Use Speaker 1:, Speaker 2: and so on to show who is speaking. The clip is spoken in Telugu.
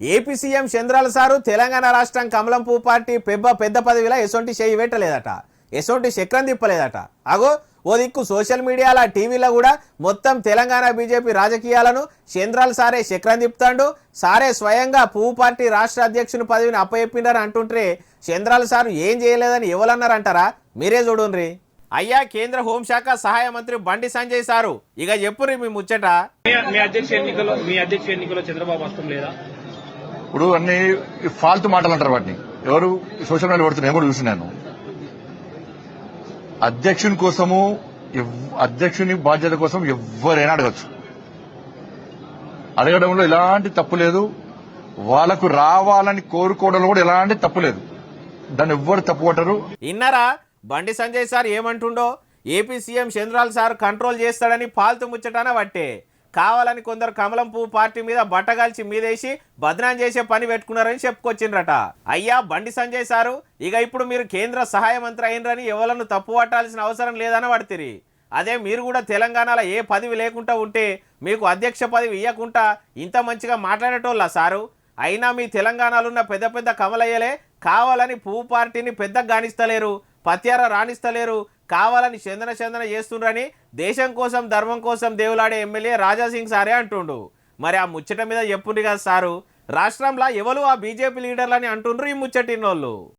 Speaker 1: ఏపీ సీఎం చంద్రాల సారు తెలంగాణ రాష్ట్రం కమలం పూ పార్టీ పెబ్బ పెద్ద పదవిలో ఎసొంటి చేయి పెట్టలేదట ఎసొంటి చక్రం తిప్పలేదట. అగో ఓ దిక్కు సోషల్ మీడియాల టీవీలో కూడా మొత్తం తెలంగాణ బీజేపీ రాజకీయాలను చంద్రాల సారే చక్రం తిప్పుతాండు. సారే స్వయంగా పువ్వు పార్టీ రాష్ట్ర అధ్యక్షుని పదవిని అప్పయెప్పినారు అంటుంటే చంద్రాల సారు ఏం చేయలేదని ఎవరన్నారంటారా? మీరే చూడుండ్రి. అయ్యా కేంద్ర హోంశాఖ సహాయ మంత్రి బండి సంజయ్ సారు. ఇక చెప్పుర్రి మీ ముచ్చట.
Speaker 2: మీ- మీ అధ్యక్ష ఎన్నికలో మీ అధ్యక్ష ఎన్నికలో చంద్రబాబు వస్తాం లేదా?
Speaker 3: ఇప్పుడు అన్ని ఫాల్తు మాటలు అంటారు వాటిని. ఎవరు సోషల్ మీడియా పడుతున్నారు కూడా చూసినాను అధ్యక్షుని కోసము ఎవ్- అధ్యక్షుని బాధ్యత కోసం ఎవరైనా అడగచ్చు. అడగడంలో ఎలాంటి తప్పు లేదు. వాళ్ళకు రావాలని కోరుకోవడంలో కూడా ఎలాంటి తప్పు లేదు. దాన్ని ఎవ్వరు తప్పు కొట్టరు.
Speaker 1: ఇన్నారా? బండి సంజయ్ సార్ ఏమంటుండో? ఏపీ సీఎం చంద్రాల్ సార్ కంట్రోల్ చేస్తాడని పాల్తు ముచ్చటాన పట్టే. కావాలని కొందరు కమలం పువ్వు పార్టీ మీద బట్టగాల్చి మీదేసి బదనాం చేసే పని పెట్టుకున్నారని చెప్పుకొచ్చిండ్రట. అయ్యా బండి సంజయ్ సారు ఇక ఇప్పుడు మీరు కేంద్ర సహాయ మంత్రి అయినరని ఎవలను తప్పు పట్టాల్సిన అవసరం లేదని పడితిరి అదే మీరు కూడా తెలంగాణలో ఏ పదవి లేకుండా ఉంటే మీకు అధ్యక్ష పదవి ఇవ్వకుండా ఇంత మంచిగా మాట్లాడేటోళ్ళ సారు? అయినా మీ తెలంగాణలో ఉన్న పెద్ద పెద్ద కమలయ్యలే కావాలని పువ్వు పార్టీని పెద్ద గానిస్తలేరు పత్యార రాణిస్తలేరు కావాలని చందన చందన చేస్తుండ్రని దేశం కోసం ధర్మం కోసం దేవులాడే ఎమ్మెల్యే రాజాసింగ్ సారే అంటుండు. మరి ఆ ముచ్చట మీద చెప్పుండ్రు కదా సారు. రాష్ట్రంలో ఎవరు ఆ బీజేపీ లీడర్లని అంటుండ్రు ఈ ముచ్చటినోళ్ళు?